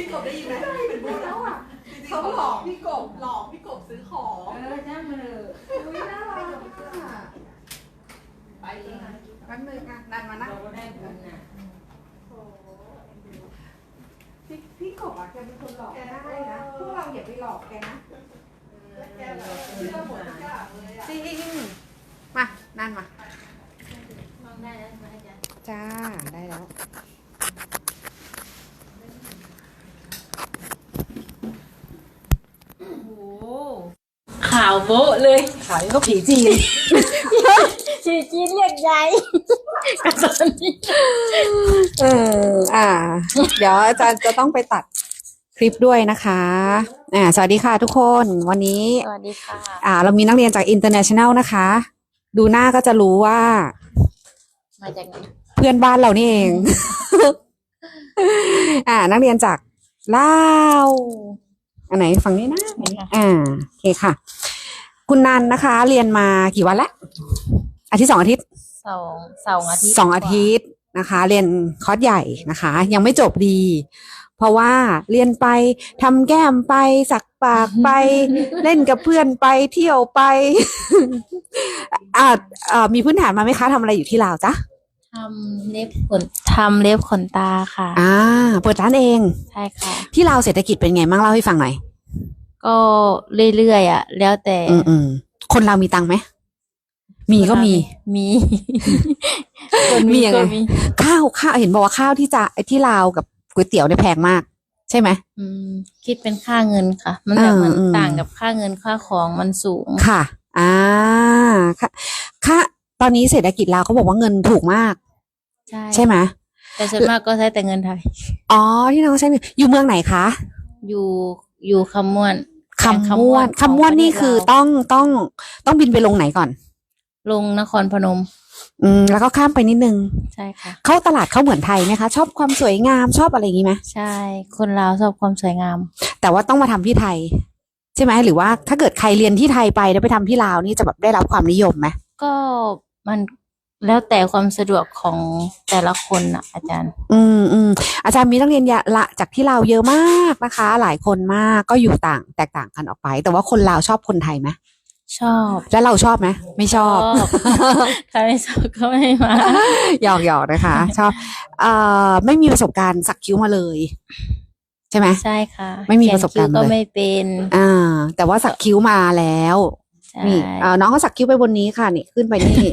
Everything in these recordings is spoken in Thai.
พี่กบได้ยินไหมเป็นพูดแล้วอะเขาหลอกพี่กบหลอกพี่กบซื้อของเออจ้างมาเลยอุ้ยน่ารักอะไปเองนะแป๊บนึงอะนันมานั่งเราก็ได้บุญน่ะพี่พี่กบอะแกเป็นคนหลอกแกได้นะพวกเราอย่าไปหลอกแกนะแกแบบเชื่อหมดทุกอย่างเลยอะจริงมานั่นมา มองได้แล้วใช่ไหมอาจารย์จ้า ได้แล้ว โอ้โหข่าวโบ๊ะเลย ขายก็ผีจีนชีจีนเรียกยายกับตอนนี้เอออ่า เดี๋ยวอาจารย์จะต้องไปตัดคลิปด้วยนะคะอ่าสวัสดีค่ะทุกคนวันนี้ สวัสดีค่ะ อ่า เรามีนักเรียนจาก international นะคะ ดูหน้าก็จะรู้ว่า มาจากไหนเพื่อนบ้านเรานี่เอง อ่า นักเรียนจากลาว อันไหนฝั่งนี้นะอ่าโอเคค่ะ คุณนันนะคะ เรียนมากี่วันแล้วอาทิตย์สองอาทิตย์สองสองอาทิตย์สองอาทิตย์นะคะ เรียนคอร์สใหญ่นะคะ ยังไม่จบดี เพราะว่าเรียนไปทำแก้มไปสักปากไป เล่นกับเพื่อนไปเที่ยวไปอ่าอ่ามีพื้นฐานมาไหมคะทำอะไรอยู่ที่ลาวจ๊ะ ทำเล็บขนทำเล็บขนตาค่ะ อ่า เปิดร้านเอง ใช่ค่ะ ที่ลาวเศรษฐกิจเป็นไงบ้างเล่าให้ฟังหน่อย ก็เรื่อยๆอะ แล้วแต่ อืมอืมคนเรามีตังค์ไหม มีก็มี มี มียังไงก็มีข้าวข้าวเห็นบอกว่าข้าวที่จะที่ลาวกับก๋วยเตี๋ยวเนี่ยแพงมาก ใช่ไหม อืม คิดเป็นค่าเงินค่ะ มันแบบเหมือนอืมต่างกับค่าเงินค่าของมันสูง ค่ะ อ่า ค่ะ ค่ะ ตอนนี้เศรษฐกิจลาวเขาบอกว่าเงินถูกมาก ใช่ใช่ไหมแต่ส่วนมากก็ใช้แต่เงินไทย อ๋อที่น้องใช้เงินอยู่เมืองไหนคะ อยู่อยู่คำม่วนคำม่วนของคำม่วนนี่ประเทศคือลาวต้องต้องต้องบินไปลงไหนก่อน ลงนครพนม อืมแล้วก็ข้ามไปนิดนึง ใช่ค่ะ เข้าตลาดเข้าเหมือนไทยไหมคะ ชอบความสวยงามชอบอะไรอย่างนี้ไหมใช่ คนลาวชอบความสวยงาม แต่ว่าต้องมาทำที่ไทย ใช่ไหมหรือว่าถ้าเกิดใครเรียนที่ไทยไปแล้วไปทำที่ลาวนี่จะแบบได้รับความนิยมไหมก็ มันแล้วแต่ความสะดวกของแต่ละคนอะอาจารย์ อืมอืมอาจารย์มีนักเรียนยะละจากที่ลาวเยอะมากนะคะ หลายคนมากก็อยู่ต่าง แตกต่างกันออกไป แต่ว่าคนลาวชอบคนไทยไหมชอบ แล้วเราชอบไหมไม่ชอบถ้าไม่ชอบก็ไม่มาหยอกหยอกนะคะ ชอบเอ่อไม่มีประสบการณ์สักคิ้วมาเลย ใช่ไหมใช่ค่ะ ไม่มีประสบการณ์เขียนคิ้วก็เลยไม่เป็น อ่า แต่ว่าสักคิ้วมาแล้วใช่ นี่เอ่อน้องเขาสักคิ้วไปบนนี้ค่ะนี่ขึ้นไปนี่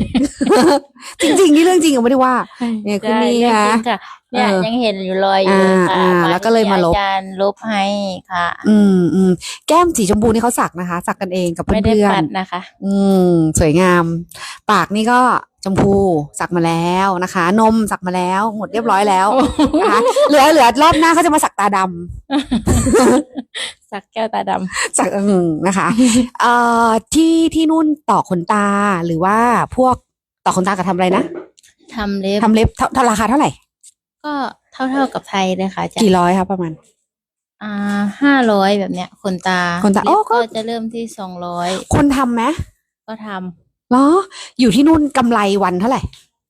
จริงๆนี่เรื่องจริงอะไม่ได้ว่าเนี่ยคือใช่นี่เรื่องนะจริงค่ะเนี่ยเออยังเห็นอยู่รอยอยู่เลยค่ะอ่าอ่าแล้วก็เลยมาลบอาจารย์ลบให้ค่ะ อืมอืมแก้มสีชมพูนี่เขาสักนะคะ สักกันเองกับไม่ได้เพื่อปันดนะคะๆอืม สวยงาม ปากนี่ก็ชมพูสักมาแล้วนะคะ นมสักมาแล้ว หมดเรียบร้อยแล้วนะคะเหลือเหลือรอบหน้าเขาจะมาสักตาดำสักแก้วตาดำสักอืมนะคะเอ่อที่ที่นู่นต่อขนตาหรือว่าพวกต่อขนตากับทำอะไรนะทำเล็บทำเล็บเท่าเท่าราคาเท่าไหร่ ก็เท่าเท่าๆกับไทยเลยค่ะอาจารย์กี่ร้อยครับประมาณ อ่าห้าร้อยแบบเนี้ยขนตาขนตาโอ้เล็บก็ ก็จะเริ่มที่สองร้อยคนทำไหมก็ทำเหรอ อยู่ที่นู่นกำไรวันเท่าไหร่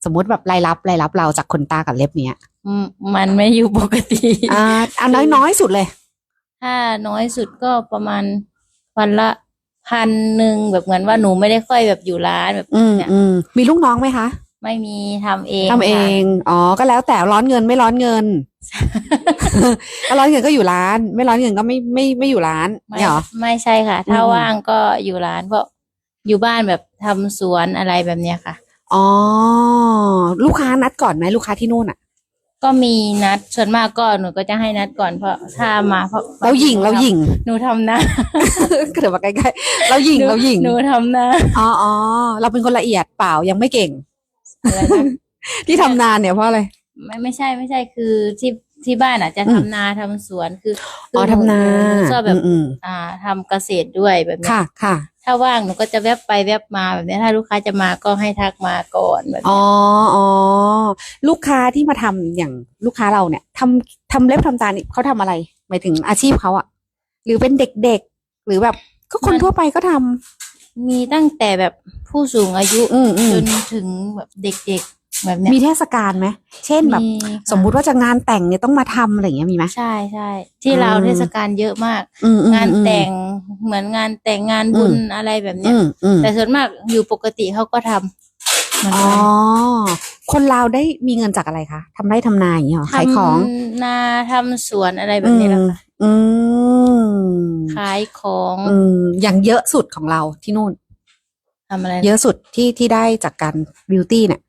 สมมติแบบรายรับรายรับเราจากขนตากับเล็บเนี้ยอืมมันไม่อยู่ปกติ อ่าอันน้อยน้อยๆสุดเลย ถ้าน้อยสุดก็ประมาณวันละพันหนึ่งแบบเหมือนว่าหนูไม่ได้ค่อยแบบอยู่ร้านแบบอืมเนี่ยอืมมีลูกน้องไหมคะ ไม่มีทำเองทำเอค่ะง อ๋อ ก็แล้วแต่ร้อนเงินไม่ร้อนเงิน ถ้าร้อนเงินก็อยู่ร้าน ไม่ร้อนเงินก็ไม่ไม่ไม่อยู่ร้านไม่เนี่ยเหรอ ไม่ใช่ค่ะ ถ้าอืม ว่างก็อยู่ร้านเพราะอยู่บ้านแบบทำสวนอะไรแบบเนี้ยค่ะ อ๋อ ลูกค้านัดก่อนไหมลูกค้าที่นู่นอะ ก็มีนัดส่วนมากก็หนูก็จะให้นัดก่อนเพราะถ้ามาเพราะเราหยิงเราหยิง หนูทำหน้าก็เดี๋ยวมาใกล้ๆเราหยิงหนูเราหยิง หนูทำหน้า อ๋ออ๋อเราเป็นคนละเอียดเปล่ายังไม่เก่ง อะไรนะที่ทำนานเนี่ยเพราะอะไร ไม่ไม่ใช่ไม่ใช่คือที่ที่บ้านอะ จะอืมทำนาทำสวนคืออ๋อคืทำนาหนูชอบแบบอืมอ่าทำเกษตรด้วยแบบเนี้ยค่ะค่ะ ถ้าว่างหนูก็จะแวบไปแวบมาแบบเนี้ยถ้าลูกค้าจะมาก็ให้ทักมาก่อนแบบอ๋เนี้อยอ๋อลูกค้าที่มาทำอย่างลูกค้าเราเนี่ยทำทำเล็บทำตานี่เขาทำอะไร หมายถึงอาชีพเขาอะหรือเป็นเด็กๆ หรือแบบก็คนทั่วไปก็ทำ มีตั้งแต่แบบผู้สูงอายุอืมอืจมนถึงแบบเด็กแบบเนี้ยมีเทศกาลไหมเช่นแบบ ค่ะสมมุติว่าจะงานแต่งเนี่ยต้องมาทำอะไรอย่างเงี้ยมีไหม ใช่ใช่ที่อืมเราวเทศกาลเยอะมาก อืมอืม งานอืมแต่งเหมือนงานแต่งงานบุญอืม อะไรแบบเนี้อืยมอืมแต่ส่วนมากอยู่ปกติเขาก็ทำเหมือนอ๋อ กันคนลาวได้มีเงินจากอะไรคะทำไร่ทำนาอย่างเงี้ยเหรอขายของทำนาทำสวนอะไรแบบนี้แหละค่ะ อืมขายของอืมอย่างเยอะสุดของเราที่นู่น ทำอะไรเยอะสุดที่ที่ได้จากการบิวตี้เนี่ย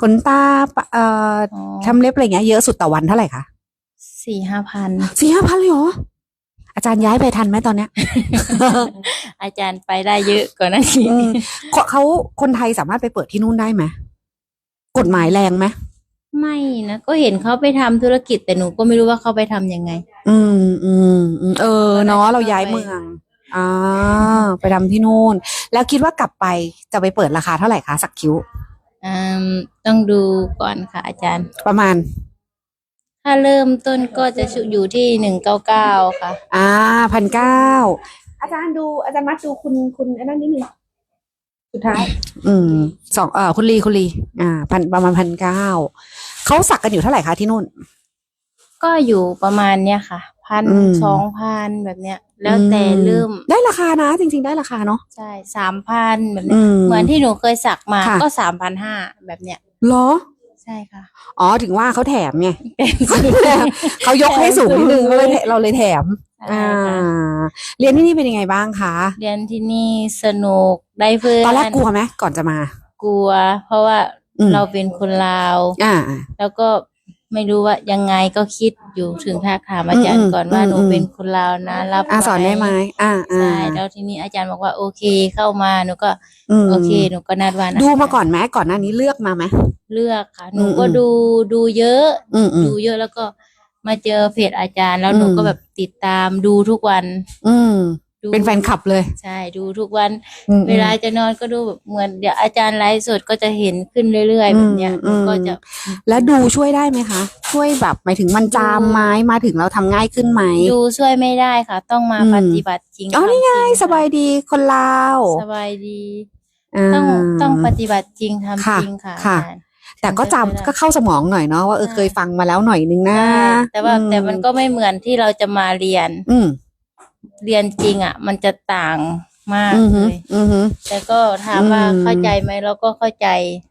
ขนตาปะเอ่ออ๋อทำเล็บอะไรเงี้ยเยอะสุดต่อวันเท่าไหร่คะสี่ห้าพัน สี่ห้าพันเลยเหรอ อาจารย์ย้ายไปทันไหมตอนเนี้ย อาจารย์ไปได้เยอะกว่านั้นอีกอืมเขาเขาคนไทยสามารถไปเปิดที่นู่นได้ไหมกฎหมายแรงไหม ไม่นะก็เห็นเขาไปทำธุรกิจแต่หนูก็ไม่รู้ว่าเขาไปทำยังไง อืมอืมอืมเออเนาะเราย้ายเมืองอ่าไปทำที่นู่น แล้วคิดว่ากลับไปจะไปเปิดราคาเท่าไหร่คะสักคิ้ว อืมต้องดูก่อนค่ะอาจารย์ ประมาณ ถ้าเริ่มต้นก็จะอยู่ที่หนึ่งเก้าเก้าค่ะ อ่าพันเก้าอาจารย์ดูอาจารย์มัดดูคุณคุณไอ้นั่นนิดนึง สุดท้าย อืมสองเอ่อคุณลีคุณลีอ่าพันประมาณพันเก้าเขาสักกันอยู่เท่าไหร่คะที่นู่น ก็อยู่ประมาณเนี้ยค่ะ พันอืม สองพันแบบเนี้ย แล้วแต่เริ่มได้ราคานะ จริง ๆ ได้ราคาเนาะใช่สามพันแบบเนี้อืยมเหมือนที่หนูเคยสักมาค่ะ ก็สามพันห้าแบบเนี้ย เหรอ ใช่ค่ะ อ๋อถึงว่าเขาแถมไงเป็นเขายกให้สูงนิดนึงก็เลยแถเราเลยแถมใช่อ่าค่ะเรียนที่นี่เป็นยังไงบ้างคะเรียนที่นี่สนุกได้เพื่อนตอนแรกกลัวไหมก่อนจะมา กลัว เพราะว่าอืมเราเป็นคนลาว อ่า แล้วก็ ไม่รู้ว่ายังไงก็คิดอยู่ถึงทักถามอาจารอืย์มก่อนว่าอืมหนูอืมเป็นคนลาวนะรับอ่าสอนได้ไหมอ่าอ่าใช่แล้วทีนี้อาจารย์บอกว่าโอเคเข้ามาหนูก็มโอเคหนูก็นัดวันดูมาก่อนไหมก่อนหน้านี้เลือกมาไหมเลือกค่ะ หนูอืมก็อืมดูดูเยอะอืมอืมดูเยอะแล้วก็มาเจอเพจอาจารย์แล้วหนูอืมก็แบบติดตามดูทุกวัน อืม ดูเป็นแฟนคลับเลย ใช่ดูทุกวัน อืม เวลาจะนอนก็ดูแบบเหมือนเดี๋ยวอาจารย์ไลฟ์สดก็จะเห็นขึ้นเรื่อยๆอืแบมบเนี้ยหอืนูมก็จะ แล้วดูช่วยได้ไหมคะ ช่วยแบบหมายถึงมันจามไหม้มาถึงเราทำง่ายขึ้นไหม ดูช่วยไม่ได้ค่ะ ต้องมาอืม ปฏิบัติจริงอ๋อนี่ไงทำจริค่ะสบายดีคนลาวสบายดีาต้องต้องปฏิบัติจริงทำค่ะจริงค่ะค่ะ อาจารย์ แต่ก็จำไม่ได้ก็เข้าสมองหน่อยเนาะว่าเออใช่ เคยฟังมาแล้วหน่อยนึงนะใช่แต่ว่าอืแต่มันก็ไม่เหมือนที่เราจะมาเรียน อืม เรียนจริงอะ มันจะต่างมากอือเลหือยอือหือแต่ก็ถามว่าอืม เข้าใจไหมเราก็เข้าใจ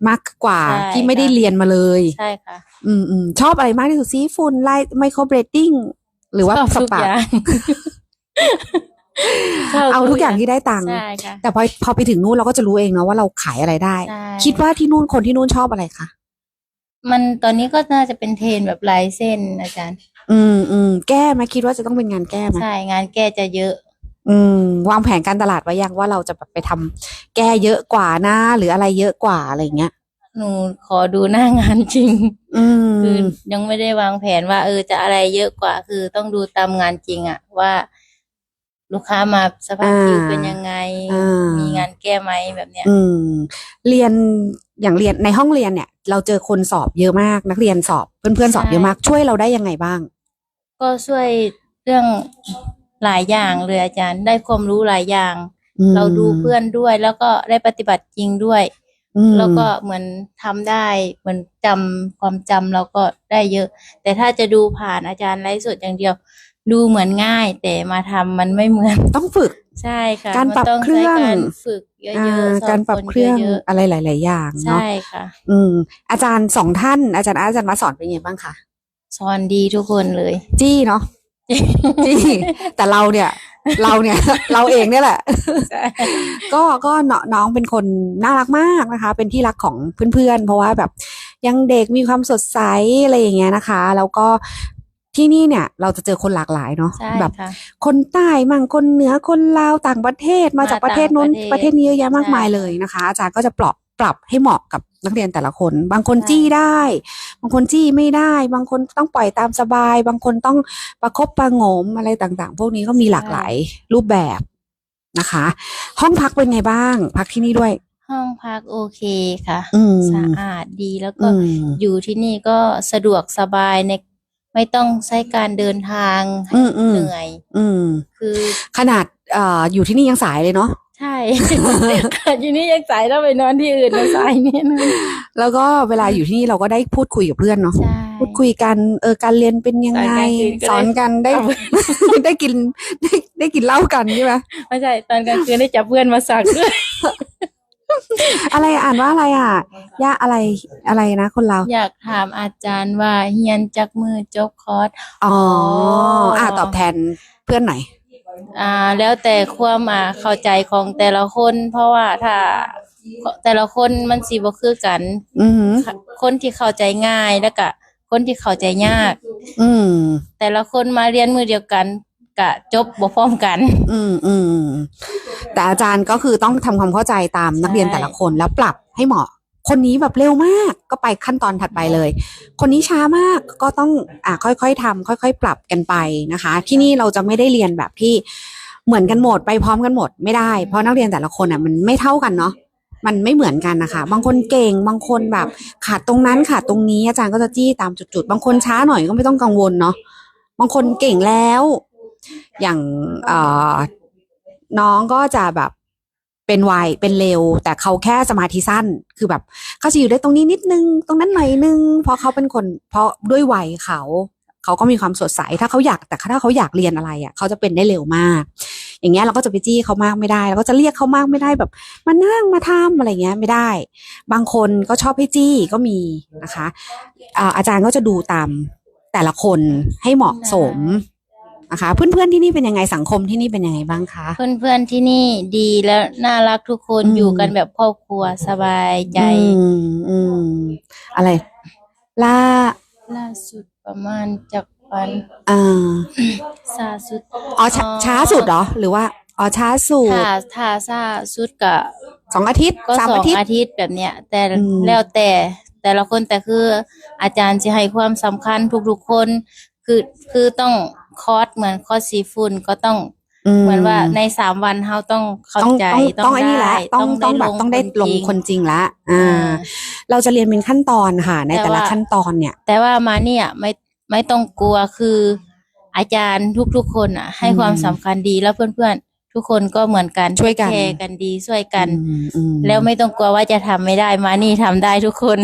มากกว่าใช่ที่ไม่ได้ค่ะ เรียนมาเลย ใช่ค่ะอืมอืมชอบอะไรมากที่สุดซีฟูนไลไมโครเบรดดิ้งหรือว่าชอบสทุกปาอย่างชบเอาทุกอย่างที่ได้ตังค์ใช่ค่ะแต่พอพอไปถึงนู่นเราก็จะรู้เองเนาะว่าเราขายอะไรได้ ใช่คิดว่าที่นู่นคนที่นู่นชอบอะไรคะมันตอนนี้ก็น่าจะเป็นเทรนแบบลายเส้นอาจารย์ อืมอืมแก้ไหมคิดว่าจะต้องเป็นงานแก้ไหมใช่งานแก้จะเยอะ อืม วางแผนการตลาดไว้ยังว่าเราจะแบบไปทำแก้เยอะกว่านะหรืออะไรเยอะกว่าอะไรเงี้ยหนูขอดูหน้างานจริง อืมคือยังไม่ได้วางแผนว่า เออจะอะไรเยอะกว่า คือต้องดูตามงานจริงอะว่า ลูกค้ามาสภาพคิวเป็นยังไงอ่ามีมีงานแก้ไหมแบบเนี้ย อืม เรียนอย่างเรียนในห้องเรียนเนี่ย เราเจอคนสอบเยอะมาก นักเรียนสอบเพื่อนๆสอบเยอะมาก ช่วยเราได้ยังไงบ้าง ก็ช่วยเรื่องหลายอย่างเลยอาจารย์ ได้ความรู้หลายอย่าง อืมเราดูเพื่อนด้วย แล้วก็ได้ปฏิบัติจริงด้วย อืมแล้วก็เหมือนทำได้เหมือนจำความจำเราก็ได้เยอะ แต่ถ้าจะดูผ่านอาจารย์ไลฟ์สดอย่างเดียว ดูเหมือนง่าย แต่มาทำมันไม่เหมือน ต้องฝึก ใช่ค่ะการปรับมันต้องเครื่ใช้อง การฝึกเยอ่าอะๆสอนการปรับคนเครื่องเยอะอะไรหลาย ๆ อย่างๆเนาะใช่ค่ะ อืมอาจารย์สองท่านอาจารย์อาร์ตอาจารย์มาสอนเป็นไงบ้างคะ สอนดีทุกคนเลย จี้เนาะจี้แต่เราเนี่ย เราเนี่ย เราเองเนี่ยแหละ ก็ก็เนาะน้องเป็นคนน่ารักมากนะคะ เป็นที่รักของเพื่อนๆ เพราะว่าแบบยังเด็กมีความสดใสอะไรอย่างเงี้ยนะคะ แล้วก็ที่นี่เนี่ยเราจะเจอคนหลากหลายเนาะใช่แบบค่ะคนใต้มั่งคนเหนือคนลาวต่างประเทศมาจากประเทศนู้นมาต่างปประระเทเทศศนี้เยอะแยะมากมายใช่เลยนะคะอาจารย์ก็จะปรับปรับให้เหมาะกับ นักเรียนแต่ละคน บางคนใช่จี้ได้ บางคนจี้ไม่ได้ บางคนต้องปล่อยตามสบาย บางคนต้องประคบประหงมอะไรต่างๆ พวกนี้ก็มีหลากหลายรูปแบบนะคะ ห้องพักเป็นไงบ้าง พักที่นี่ด้วย ห้องพักโอเคค่ะอืมสะอาดดีแล้วก็อืมอยู่ที่นี่ก็สะดวกสบายในไม่ต้องใช้การเดินทางให้อืมอืมเหนื่อยอืมคือขนาดเอ่ออยู่ที่นี่ยังสายเลยเนาะ ใช่ ขาดอยู่นี่ยังสายแล้วไปนอนที่อื่นแล้วสายนี่นะแล้วก็เวลาอยู่ที่นี่เราก็ได้พูดคุยกับเพื่อนเนาะ ใช่ พูดคุยกันเออการเรียนเป็นยังไงสอนกันได้ ได้กินได้ได้กินเหล้ากันใช่ไหมไม่ใช่ตอนกลางคืนได้จับเพื่อนมาสักด้วยอะไรอ่านว่าอะไรอะย่าอะไรอะไรนะคนเรา อยากถามอาจารย์ว่าเฮียนจักมือจบคอร์ส อ๋อออ่ อ่าตอบแทนเพื่อนหน่อย อ่าแล้วแต่ความอ่าเข้าใจของแต่ละคน เพราะว่าถ้าแต่ละคนมันสิบ่คือกัน อือหือ คนที่เข้าใจง่ายแล้วก็คนที่เข้าใจยาก อืม แต่ละคนมาเรียนมือเดียวกันกะจบบ่พร้อมกัน อืมอืมแต่อาจารย์ก็คือต้องทำความเข้าใจตามนักเรียนแต่ละคนแล้วปรับให้เหมาะ คนนี้แบบเร็วมากก็ไปขั้นตอนถัดไปเลย คนนี้ช้ามากก็ต้องอ่าค่อยๆทำค่อย ๆ ปรับกันไปนะคะ ที่นี่เราจะไม่ได้เรียนแบบที่เหมือนกันหมดไปพร้อมกันหมดไม่ได้ เพราะนักเรียนแต่ละคนอะมันไม่เท่ากันเนาะมันไม่เหมือนกันนะคะ บางคนเก่ง บางคนแบบขาดตรงนั้นขาดตรงนี้ อาจารย์ก็จะจี้ตามจุดๆ บางคนช้าหน่อยก็ไม่ต้องกังวลเนาะ บางคนเก่งแล้ว อย่างเอ่อน้องก็จะแบบ เป็นไวเป็นเร็ว แต่เขาแค่สมาธิสั้น คือแบบเขาจะอยู่ได้ตรงนี้นิดนึง ตรงนั้นหน่อยนึง เพราะเขาเป็นคน เพราะด้วยวัยเขา เขาก็มีความสดใส ถ้าเขาอยาก แต่ถ้าเขาอยากเรียนอะไรอะ เขาจะเป็นได้เร็วมาก อย่างเงี้ยเราก็จะไปจี้เขามากไม่ได้ เราก็จะเรียกเขามากไม่ได้แบบ มานั่งมาทำอะไรเงี้ยไม่ได้ บางคนก็ชอบให้จี้ก็มีนะคะอ่าอาจารย์ก็จะดูตามแต่ละคนให้เหมาะสม นะคะ เพื่อนๆที่นี่เป็นยังไงสังคมที่นี่เป็นยังไงบ้างคะ เพื่อนๆที่นี่ดีและน่ารักทุกคนอืม อยู่กันแบบครอบครัวสบายใจอืมอืมอะไร ล่าล่าสุดประมาณจากวันอ่าซาสุดอ๋อช้าช้าสุดเหรอ หรือว่าอ๋อช้าสุดถ้าถ้าซาสุดก็สองอาทิตย์ก็สามสออางทิตย์ อาทิตย์แบบเนี้ย แต่อืม แล้วแต่แต่ละคนแต่คืออาจารย์จะให้ความสำคัญทุกๆคน คือคือต้อง คอร์สเหมือนคอร์สซีฟุนก็ต้องเหมือนว่าในสามวันเราต้องเข้าต้องใจต้องต้องไอ้นี่แหละได้ต้องต้องแบบต้องได้ลงคนจริงละอ่า เราจะเรียนเป็นขั้นตอนค่ะ ในแต่ละขั้นตอนเนี่ย แต่ว่ามาเนี่ยไม่ไม่ต้องกลัวคืออาจารย์ทุกๆคนอะ ให้อืมความสำคัญดีแล้วเพื่อนๆ ทุกคนก็เหมือนกันช่วยกัน แชร์กันดีช่วยกันอืมอืมแล้วไม่ต้องกลัวว่าจะทำไม่ได้มานี่ทำได้ทุกคน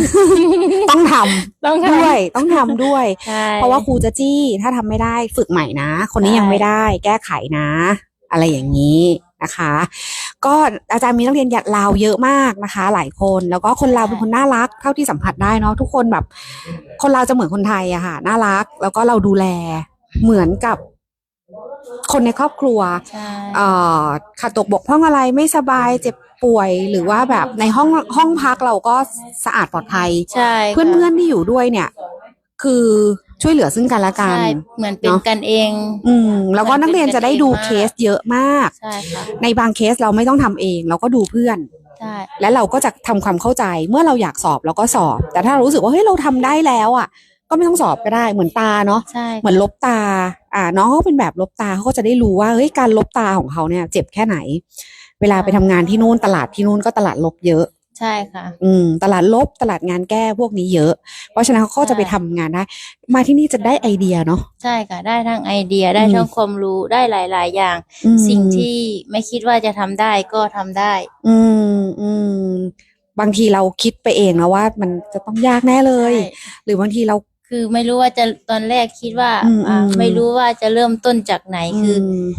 ต้องทำต้องด้วยต้องทำด้วยใช่เพราะว่าครูจะจี้ถ้าทำไม่ได้ฝึกใหม่นะ คนนี้ใช่ยังไม่ได้ แก้ไขนะ อะไรอย่างนี้นะคะ ก็อาจารย์มีนักเรียนลาวเยอะมากนะคะ หลายคนแล้วก็คนลาวเป็นคนน่ารักเท่าที่สัมผัสได้เนาะทุกคนแบบ คนลาวจะเหมือนคนไทยอะค่ะน่ารัก แล้วก็เราดูแลเหมือนกับ คนในครอบครัวใช่เอ่อขาดตกบกพร่องอะไรไม่สบายเจ็บป่วยหรือว่าแบบในห้องห้องพักเราก็สะอาดปลอดภัยใช่เพื่อนๆที่อยู่ด้วยเนี่ย คือช่วยเหลือซึ่งกันและกันใช่เหมือนเป็นเนอะกันเอง อืมแล้วก็นักเรียนจะได้ดูมันเป็นเคกันเองมากสเยอะมากใช่ค่ะในบางเคสเราไม่ต้องทำเอง เราก็ดูเพื่อนใช่และเราก็จะทำความเข้าใจเมื่อเราอยากสอบเราก็สอบ แต่ถ้าเรารู้สึกว่าเฮ้ยเราทำได้แล้วอะ ก็ไม่ต้องสอบก็ได้เหมือนตาเนาะใช่เหมือนลบตา อ่าน้องเขาเป็นแบบลบตาเขาก็จะได้รู้ว่าเฮ้ยการลบตาของเขาเนี่ย เจ็บแค่ไหน เวลาไปทำงานที่นู่นตลาดที่นู่นก็ตลาดลบเยอะ ใช่ค่ะ อืม ตลาดลบตลาดงานแก้พวกนี้เยอะ เพราะฉะนั้นเขาก็จะไปทำงานได้ มาที่นี่จะได้ไอเดียเนาะ ใช่ค่ะ ได้ทั้งไอเดียได้อืมทั้งความรู้ได้หลาย ๆ อย่าง อืมสิ่งที่ไม่คิดว่าจะทำได้ก็ทำได้ อืมอืม บางทีเราคิดไปเองนะว่ามันจะต้องยากแน่เลยใช่หรือบางทีเรา คือไม่รู้ว่าจะตอนแรกคิดว่าอืมอ่าอืม ไม่รู้ว่าจะเริ่มต้นจากไหนคืออม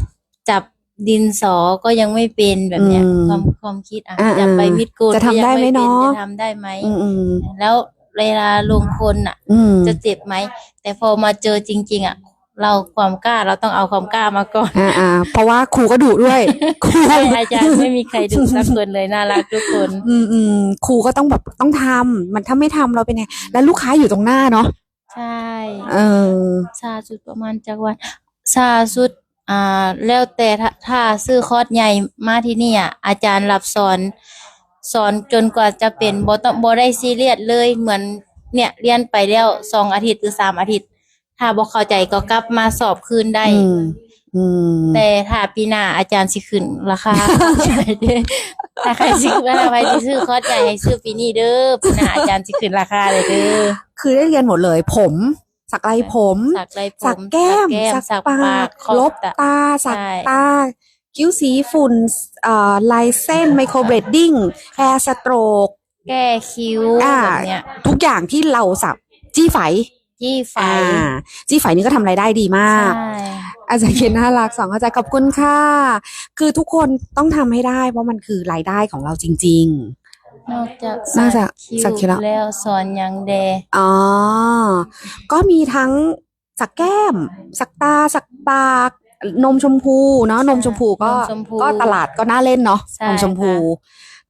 จับดินสอก็ยังไม่เป็นแบบเนี้ยอืมความความคิดอะอ่าจะไปมิดโกนจะทำได้ไหมก็ยังเนาะป็จะทำได้ไหมอืมอืมแล้วเวลาลงคนอะ อืม จะเจ็บไหม แต่พอมาเจอจริง ๆ อะ เราความกล้าเราต้องเอาความกล้ามาก่อน อ่าอ่าเพราะว่าครูก็ดุด้วย ครูใช่อาจารย์ไม่มีใครดุสักคนเลยน่ารักทุกคน อืมอืมครูก็ต้องแบบต้องทำมันถ้าไม่ทำเราเป็นไง แล้วลูกค้าอยู่ตรงหน้าเนาะ ใช่เออ ซาสุดประมาณจักวันซาสุดอ่าแล้วแต่ถ้าถ้าซื้อคอร์สใหญ่มาที่นี่อะอาจารย์รับสอน สอนจนกว่าจะเป็นบ่ต้องบ่ได้ซีเรียสเลยเหมือนเนี่ยเรียนไปแล้วสองอาทิตย์หรือสามอาทิตย์ ถ้าบ่เข้าใจก็กลับมาสอบคืนได้ อืม อืมแต่ถ้าปีหน้าอาจารย์สิขึ้นราคา ถ้าใครสิว่าใครสิซื้อคอร์สใหญ่ให้ซื้อปีนี้เด้อปีหน้าอาจารย์สิขึ้นราคาเลยเด้อคือได้เรียนหมดเลย ผมสักไรผม สักไรผมสักแก้มสักสักปาปากกครบลบตาสักใช่ตาคิ้วสีฝุ่นเอ่อลายเส้นไมโครเบรดดิ้งแฮร์สโตรกแก้คิ้วอ่าแบบเนี้ยทุกอย่างที่เราสับจี้ไฝจี้ไฟอ่าจี้ไฝนี่ก็ทำรายได้ดีมากใช่ อาจารย์เคนน่ารักสองอาจารย์ขอบคุณค่ะ คือทุกคนต้องทำให้ได้ เพราะมันคือรายได้ของเราจริงนอกจากนอกจากสัสักกคิ้คิ้ววแล้วแล้วสอนยังแดๆอ๋อ ก็มีทั้งสักแก้ม สักตา สักปาก นมชมพูเนาะนมชมพูก็นมชมพูก็ตลาดก็น่าเล่นเนาะใช่นมชมพู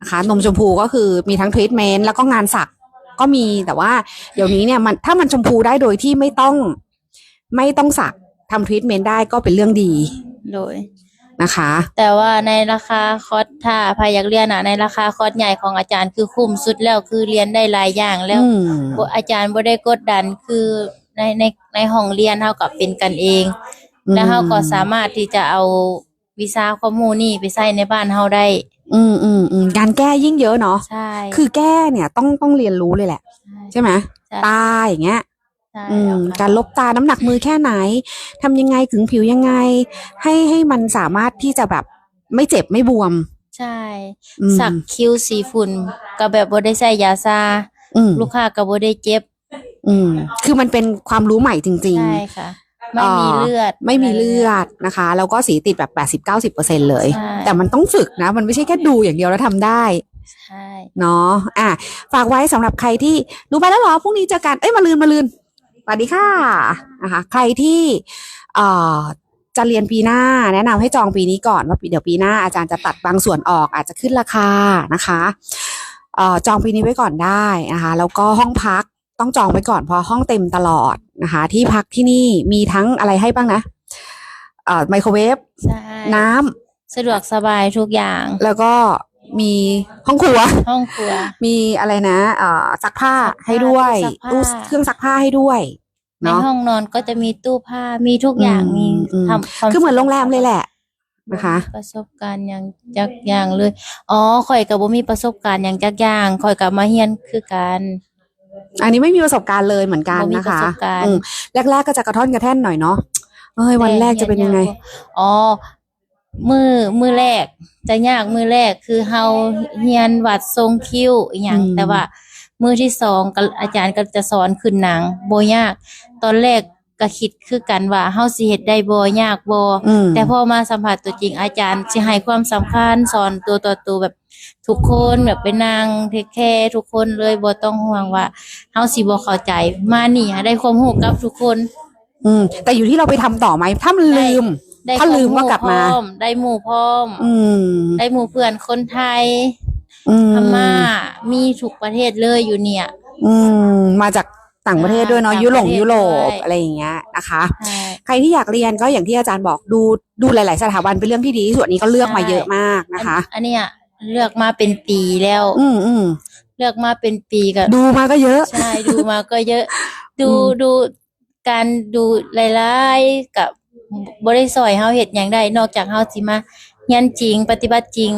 นะคะนมชมพูก็คือมีทั้งทรีทเมนต์แล้วก็งานสักก็มีแต่ว่า เดี๋ยวนี้เนี่ยมันถ้ามันชมพูได้โดยที่ไม่ต้อง ไม่ต้องสัก ทำทรีทเมนต์ได้ก็เป็นเรื่องดีโดย นะคะ แต่ว่าในราคาคอร์สถ้าพาอยากเรียนอะในราคาคอร์สใหญ่ของอาจารย์คือคุ้มสุดแล้วคือเรียนได้หลายอย่างแล้ว อืมบ่อาจารย์บ่ได้กดดันคือในในในห้องเรียนเฮากับเป็นกันเอง แล้วเฮาก็สามารถที่จะเอาวิชาข้อมูลนี่ไปใช้ในบ้านเฮาได้ อืมอืมอืมการแก้ยิ่งเยอะเนาะใช่ คือแก้เนี่ยต้องต้องเรียนรู้เลยแหละ ใช่ไหมใช่ ตาอย่างเงี้ย ใช่อืมแล้วค่ะการลบตาน้ำหนักมือแค่ไหนทำยังไงถึงผิวยังไง ให้ให้มันสามารถที่จะแบบไม่เจ็บไม่บวม ใช่ อืมสักคิ้วสีฝุ่นก็แบบบ่ได้ใส่ยาซาอืมลูกค้าก็บ่ได้เจ็บอืมคือมันเป็นความรู้ใหม่จริง ใช่ค่ะ ไม่มีเลือดๆ ไม่มีเลือดนะคะ แล้วก็สีติดแบบแปดสิบเก้าสิบเปอร์เซ็นเลย ใช่แต่มันต้องฝึกนะ มันไม่ใช่แค่ดูอย่างเดียวแล้วทำได้ ใช่ เนาะอะ ฝากไว้สำหรับใครที่ดูไปแล้วเหรอ พรุ่งนี้เจอกัน เอ้ย มาลืน มาลืน สวัสดีค่ะนะคะใครที่เอ่อจะเรียนปีหน้า แนะนำให้จองปีนี้ก่อนว่าปีเดี๋ยวปีหน้าอาจารย์จะตัดบางส่วนออกอาจจะขึ้นราคานะคะเอ่อจองปีนี้ไว้ก่อนได้นะคะแล้วก็ห้องพักต้องจองไว้ก่อนเพราะห้องเต็มตลอดนะคะ ที่พักที่นี่มีทั้งอะไรให้บ้างนะเอ่อไมโครเวฟใช่น้ำสะดวกสบายทุกอย่าง แล้วก็ มีห้องครัว ห้องครัว มีอะไรนะเอ่อซักผ้าซักผ้าให้ด้วยตู้ตู้ซักผ้า เครื่องซักผ้าให้ด้วยในเนาะ ห้องนอนก็จะมีตู้ผ้ามีทุกอย่างอืมมีอืม ทำความคือเหมือนโรงแรมเลยแหละนะคะ ประสบการณ์อย่างจักอย่างเลยอ๋อข่อยก็บ่มีประสบการณ์อย่างจักอย่างข่อยก็มาเรียนคือกัน อันนี้ไม่มีประสบการณ์เลยเหมือนกันบ่มีนะประคะสบการณ์ อืมแรก ๆ ก็จะกระท่อนกระแท่นหน่อยเนาะเอ้ยวันแรกจะเป็นยังไง อ๋อ มือมือแรก จะยากมือแรกคือเฮาเรียนวัดทรงคิ้วอหยังอืม แต่ว่า มือที่สองก็อาจารย์ก็จะสอนขึ้นหนังบ่ยาก ตอนแรกก็คิดคือกันว่าเฮาสิเฮ็ดได้บ่ยากบ่อืมแต่พอมาสัมผัสตัวจริงอาจารย์จะให้ความสำคัญสอนตัวต่อตัวแบบทุกคนแบบไปนั่งเทคแคร์ทุกคนเลยบ่ต้องห่วงว่าเฮาสิบ่เข้าใจมานี่ให้ได้ความรู้กับทุกคน อืมแต่อยู่ที่เราไปทำต่อไหมถ้ามันลืม ได้ถ้าลืมก็กลับมาควรู้พร้อได้หมู่พร้อม อืม ได้หมู่เพื่อนคนไทยอืมพม่ามีทุกประเทศเลยอยู่เนี่ย อืม มาจากต่างประเทศด้วยเนาะต่างยุโรปประเทศยุโรปด้วย อะไรอย่างเงี้ยนะคะ ใช่ ใครที่อยากเรียนก็อย่างที่อาจารย์บอกดูดูหลาย ๆ สถาบันเป็นเรื่องที่ดีที่สุดอันนี้ก็เลือกมาเยอะมากนะคะ อันอันเนี้ยเลือกมาเป็นปีแล้ว อืมอืมเลือกมาเป็นปีก็ดูมาก็เยอะ ใช่ดูมาก็เยอะ ดูอืม ดูการดูหลายๆกับ บริสอยเฮาเฮ็ดหยังได้นอกจากเฮาสิมาเรียนจริง ปฏิบัติจริง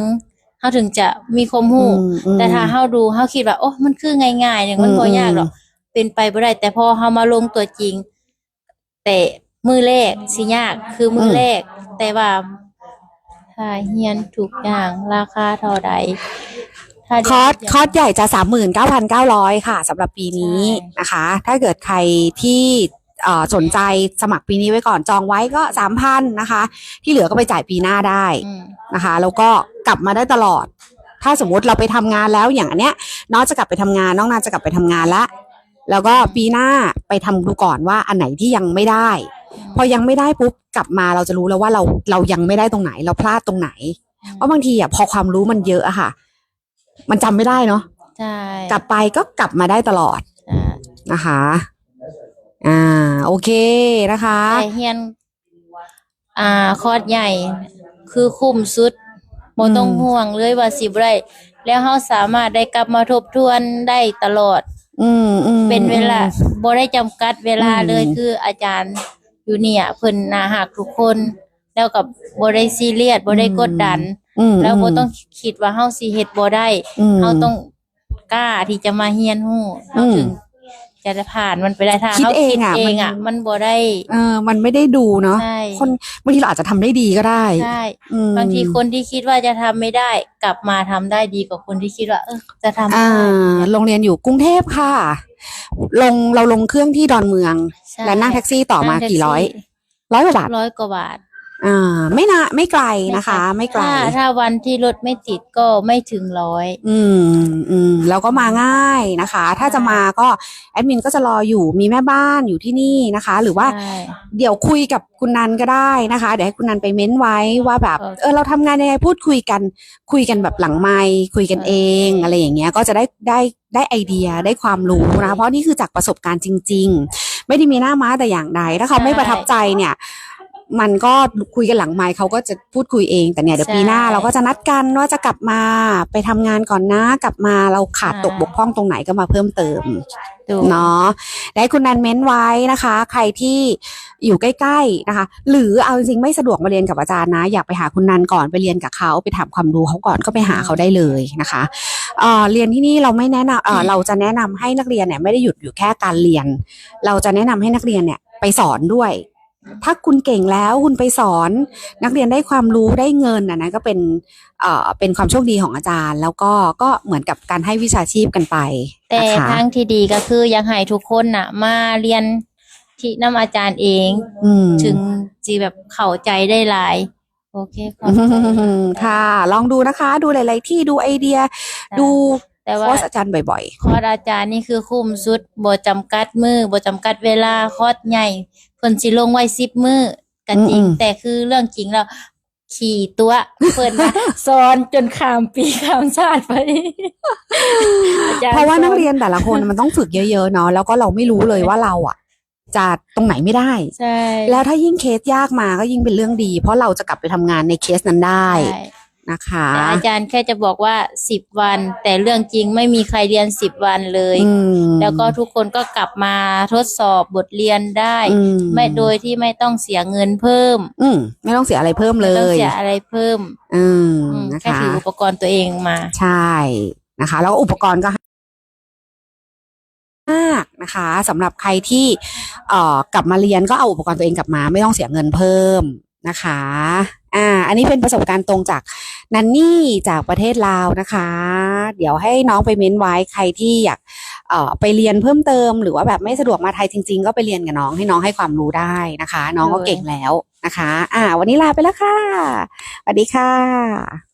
เฮาถึงจะมีความรู้อืมอืม แต่ถ้าเฮาดูเฮาคิดว่าโอ้มันคือง่ายๆเนี่ยมันอืมบ่ยากหรอกอืเป็นไปบ่ได้ แต่พอเฮามาลงตัวจริง แต่มือแรกสิยากคือมือแรก แต่ว่าถ้าเรียนทุกอย่างราคาเท่าใดถ้าคอร์สคอร์สใหญ่จะสามหมื่นเก้าพันเก้าร้อยค่ะสำหรับปีนี้นะคะ ถ้าเกิดใครที่เอ่อ สนใจสมัครปีนี้ไว้ก่อนจองไว้ก็สามพันนะคะ ที่เหลือก็ไปจ่ายปีหน้าได้อืมนะคะ แล้วก็กลับมาได้ตลอด ถ้าสมมุติเราไปทำงานแล้วอย่างอันเนี้ยน้องจะกลับไปทำงานน้องนาจะกลับไปทำงานละแล้วก็ปีหน้าไปทำดูก่อนว่าอันไหนที่ยังไม่ได้ พอยังไม่ได้ปุ๊บกลับมาเราจะรู้แล้วว่าเราเรายังไม่ได้ตรงไหน เราพลาดตรงไหนเพราะบางทีอะพอความรู้มันเยอะอะค่ะ มันจำไม่ได้เนาะใช่กลับไปก็กลับมาได้ตลอดใช่นะคะ อ่า โอเคนะคะ แต่เฮียน อ่า คอร์สใหญ่ คือคุ้มสุดบ่ต้องอืม ห่วงเลยว่าสิบ่ได้แล้วเฮาสามารถได้กลับมาทบทวนได้ตลอด อืมอืม เป็นเวลาบ่ได้จำกัดเวลาอืมเลยคืออาจารย์อยู่เนี่ยเพิ่นน่าหักทุกคน แล้วกับบ่ได้ซีเรียสบ่ได้กดดัน อืมแล้วบ่ต้องคิดว่าเฮาสิเฮ็ดบ่ได้มเฮาต้องกล้าที่จะมาเรียนรู้เฮาอืม ถึง จะได้ผ่านมันไปได้ทางคิดเขาเองคิดอะเองมันอะมันบ่ได้ เออ มันไม่ได้ดูเนาะใช่ คนบางทีเราอาจจะทำได้ดีก็ได้ใช่อืมบางทีคนที่คิดว่าจะทำไม่ได้ กลับมาทำได้ดีกว่าคนที่คิดว่า เออจะทำอ่าได้โรงเรียนอยู่กรุงเทพค่ะ ลงเราลงเครื่องที่ดอนเมือง ใช่และนั่งแท็กซี่ต่อมานั่งแท็กี่ร้อยซี่ร้อยกว่าบาท ร้อยกว่าบาท อ่าไม่นาไม่ไกลนะคะ ไม่ไกล ถ้าถ้าวันที่รถไม่ติดก็ไม่ถึงร้อย อืมอืมแล้วก็มาง่ายนะคะ ถ้าจะมาก็แอดมินก็จะรออยู่มีแม่บ้านอยู่ที่นี่นะคะ หรือว่าใช่เดี๋ยวคุยกับคุณนันก็ได้นะคะ เดี๋ยวให้คุณนันไปเม้นไว้ว่าแบบ โอเค เออเราทำงานยังไงพูดคุยกัน คุยกันแบบหลังไมค์คุยกันเองโอเคอะไรอย่างเงี้ยก็จะได้ได้ได้ไอเดียได้ความรู้นะคะเพราะนี่คือจากประสบการณ์จริง ๆ ไม่ได้มีหน้าม้าแต่อย่างใดถ้าเขาไม่ประทับใจเนี่ย มันก็คุยกันหลังไมค์เขาก็จะพูดคุยเองแต่เนี่ยเดี๋ยวปีหน้าเราก็จะนัดกันว่าจะกลับมาไปทำงานก่อนนะกลับมาเราขาดตกบกพร่องตรงไหนก็มาเพิ่มเติม ดูเนาะได้คุณนันเม้นไว้นะคะ ใครที่อยู่ใกล้ๆนะคะ หรือเอาจริงๆไม่สะดวกมาเรียนกับอาจารย์นะ อยากไปหาคุณนันก่อนไปเรียนกับเขาไปถามความรู้เขาก่อนก็ไปหาเขาได้เลยนะคะเอ่อเรียนที่นี่เราไม่แนะนำเอ่อเราจะแนะนำให้นักเรียนเนี่ยไม่ได้หยุดอยู่แค่การเรียน เราจะแนะนำให้นักเรียนเนี่ยไปสอนด้วย ถ้าคุณเก่งแล้วคุณไปสอนนักเรียนได้ความรู้ได้เงินนะนะก็เป็นเอ่อเป็นความโชคดีของอาจารย์ แล้วก็ก็เหมือนกับการให้วิชาชีพกันไปแต่นะคะทางที่ดีก็คืออยากให้ทุกคนน่ะ มาเรียนที่น้ำอาจารย์เอง อืม ถึงจีแบบเข้าใจได้หลาย โอเคขอบอืใจมค่ะ ลองดูนะคะ ดูหลาย ๆ ที่ดูไอเดีย ดูแต่โค้ว่าชอาจารย์บ่อย คอร์สอาจารย์นี่คือคุ้มสุดบ่จำกัดมือบ่จำกัดเวลาคอร์สใหญ่ เพิ่นสิลงไว้10มื้อก็จริงแต่คือเรื่องจริงแล้ว ขี่ตัวเพิ่นน่ะสอนจนข้ามปีข้ามชาติไปอจๆย์เพราะว่าสอนักเรียนแต่ละคนมันต้องฝึกเยอะๆเนาะแล้วก็เราไม่รู้เลยว่าเราอะจะตรงไหนไม่ได้ ใช่แล้วถ้ายิ่งเคสยากมาก็ยิ่งเป็นเรื่องดี เพราะเราจะกลับไปทำงานในเคสนั้นได้ ใช่ นะคะ แต่อาจารย์แค่จะบอกว่าสิบวัน แต่เรื่องจริงไม่มีใครเรียนสิบวันเลย อืม แล้วก็ทุกคนก็กลับมาทดสอบบทเรียนได้ อืไม่โดยที่ไม่ต้องเสียเงินเพิ่มอืมไม่ต้องเสียอะไรเพิ่มเลไม่ต้องยเสียอะไรเพิ่มอืมอืมนะแค่คะ ถืออุปกรณ์ตัวเองมา ใช่นะคะ แล้วก็อุปกรณ์ก็มากนะคะสำหรับใครที่เอ่อกลับมาเรียนก็เอาอุปกรณ์ตัวเองกลับมา ไม่ต้องเสียเงินเพิ่มนะคะ อันนี้เป็นประสบการณ์ตรงจากนันนี่จากประเทศลาวนะคะ เดี๋ยวให้น้องไปเม้นไว้ใครที่อยากไปเรียนเพิ่มเติม หรือว่าแบบไม่สะดวกมาไทยจริง ๆ ก็ไปเรียนกับน้องให้น้องให้ความรู้ได้นะคะ น้องก็เก่งแล้วนะคะ อ่า วันนี้ลาไปแล้วค่ะสวัสดีค่ะ